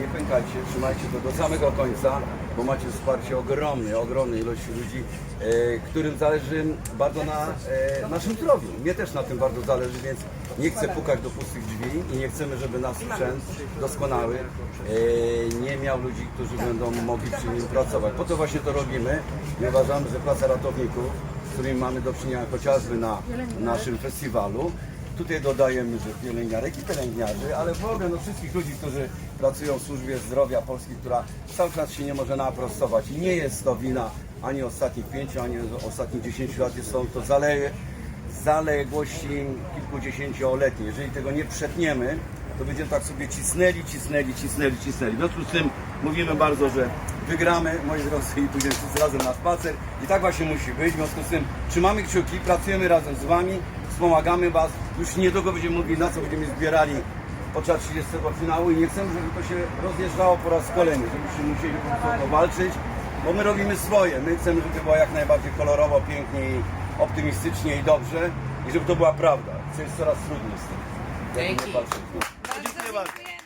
nie pękajcie, trzymajcie to do samego końca, bo macie wsparcie ogromnej, ogromnej ilości ludzi, e, którym zależy bardzo na e, naszym zdrowiu. Mnie też na tym bardzo zależy, więc nie chcę pukać do pustych drzwi i nie chcemy, żeby nasz sprzęt doskonały e, nie miał ludzi, którzy będą mogli przy nim pracować. Po to właśnie to robimy i uważamy, że praca ratowników, z którymi mamy do czynienia chociażby na naszym festiwalu, Tutaj dodajemy, że pielęgniarek i pielęgniarzy, ale w ogóle no, wszystkich ludzi, którzy pracują w służbie zdrowia Polski, która cały czas się nie może naprostować. I nie jest to wina ani ostatnich pięciu, ani ostatnich dziesięciu lat. Są to zale, zaległości kilkudziesięcioletnie. Jeżeli tego nie przetniemy, to będziemy tak sobie cisnęli, cisnęli, cisnęli, cisnęli. W związku z tym mówimy bardzo, że wygramy, moi drodzy, i pójdziemy wszyscy razem na spacer. I tak właśnie musi być. W związku z tym trzymamy kciuki, pracujemy razem z Wami, wspomagamy Was. Już niedługo będziemy mówili, na co będziemy zbierali podczas 30 finału i nie chcemy, żeby to się rozjeżdżało po raz kolejny, żebyśmy musieli po prostu to walczyć, bo my robimy swoje. My chcemy, żeby było jak najbardziej kolorowo, pięknie i optymistycznie i dobrze i żeby to była prawda, co jest coraz trudniej z tym. No. Dziękuję bardzo.